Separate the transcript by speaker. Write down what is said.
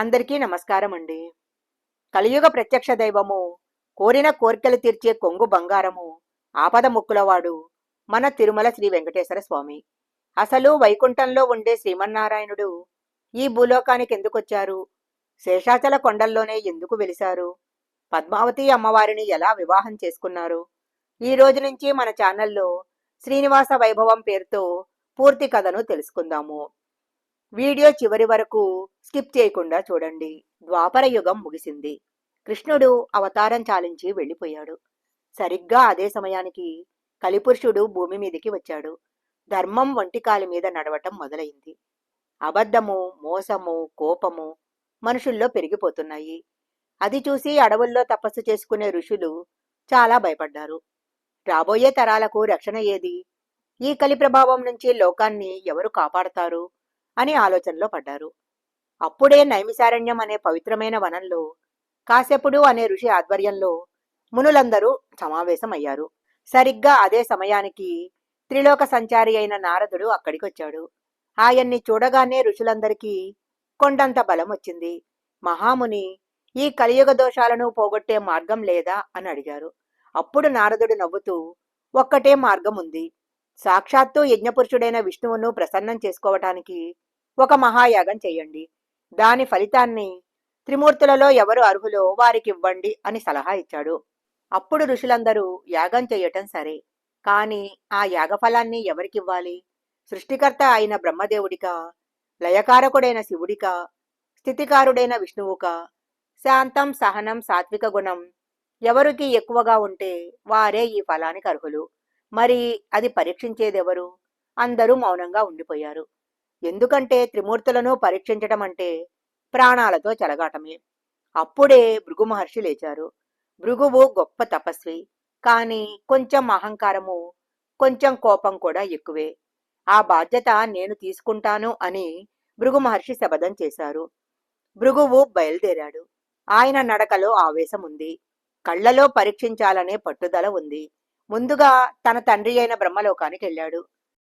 Speaker 1: అందరికీ నమస్కారం అండి కలియుగ ప్రత్యక్ష దైవము కోరిన కోరికలు తీర్చే కొంగు బంగారము ఆపద ముక్కులవాడు మన తిరుమల శ్రీ వెంకటేశ్వర స్వామి. అసలు వైకుంఠంలో ఉండే శ్రీమన్నారాయణుడు ఈ భూలోకానికి ఎందుకొచ్చారు? శేషాచల కొండల్లోనే ఎందుకు వెలిశారు? పద్మావతి అమ్మవారిని ఎలా వివాహం చేసుకున్నారు? ఈ రోజు నుంచి మన ఛానల్లో శ్రీనివాస వైభవం పేరుతో పూర్తి కథను తెలుసుకుందాము. వీడియో చివరి వరకు స్కిప్ చేయకుండా చూడండి. ద్వాపర యుగం ముగిసింది. కృష్ణుడు అవతారం చాలించి వెళ్ళిపోయాడు. సరిగ్గా అదే సమయానికి కలిపురుషుడు భూమి మీదికి వచ్చాడు. ధర్మం వంటికాలి మీద నడవటం మొదలైంది. అబద్ధము మోసము కోపము మనుషుల్లో పెరిగిపోతున్నాయి. అది చూసి అడవుల్లో తపస్సు చేసుకునే ఋషులు చాలా భయపడ్డారు. రాబోయే తరాలకు రక్షణ ఏది? ఈ కలి ప్రభావం నుంచి లోకాన్ని ఎవరు కాపాడతారు? అని ఆలోచనలో పడ్డారు. అప్పుడే నైమిసారణ్యం అనే పవిత్రమైన వనంలో కాశ్యపుడు అనే ఋషి ఆధ్వర్యంలో మునులందరూ సమావేశమయ్యారు. సరిగ్గా అదే సమయానికి త్రిలోక సంచారి అయిన నారదుడు అక్కడికొచ్చాడు. ఆయన్ని చూడగానే ఋషులందరికీ కొండంత బలం వచ్చింది. మహాముని ఈ కలియుగ దోషాలను పోగొట్టే మార్గం లేదా? అని అడిగారు. అప్పుడు నారదుడు నవ్వుతూ ఒక్కటే మార్గం ఉంది సాక్షాత్తు యజ్ఞపురుషుడైన విష్ణువును ప్రసన్నం చేసుకోవటానికి ఒక మహాయాగం చేయండి. దాని ఫలితాన్ని త్రిమూర్తులలో ఎవరు అర్హులో వారికి ఇవ్వండి అని సలహా ఇచ్చాడు. అప్పుడు ఋషులందరూ యాగం చేయటం సరే కాని ఆ యాగఫలాన్ని ఎవరికివ్వాలి సృష్టికర్త అయిన బ్రహ్మదేవుడికా లయకారకుడైన శివుడికా స్థితికారుడైన విష్ణువుకా శాంతం సహనం సాత్విక గుణం ఎవరికి ఎక్కువగా ఉంటే వారే ఈ ఫలానికి అర్హులు. మరి అది పరీక్షించేదెవరు? అందరూ మౌనంగా ఉండిపోయారు. ఎందుకంటే త్రిమూర్తులను పరీక్షించటం అంటే ప్రాణాలతో చెలగాటమే. అప్పుడే భృగు మహర్షి లేచారు. భృగువు గొప్ప తపస్వి కాని కొంచెం అహంకారము కొంచెం కోపం కూడా ఎక్కువే. ఆ బాధ్యత నేను తీసుకుంటాను అని భృగు మహర్షి శబదం చేశారు. భృగువు బయలుదేరాడు. ఆయన నడకలో ఆవేశం ఉంది. కళ్ళలో పరీక్షించాలనే పట్టుదల ఉంది. ముందుగా తన తండ్రి అయిన బ్రహ్మలోకానికి వెళ్ళాడు.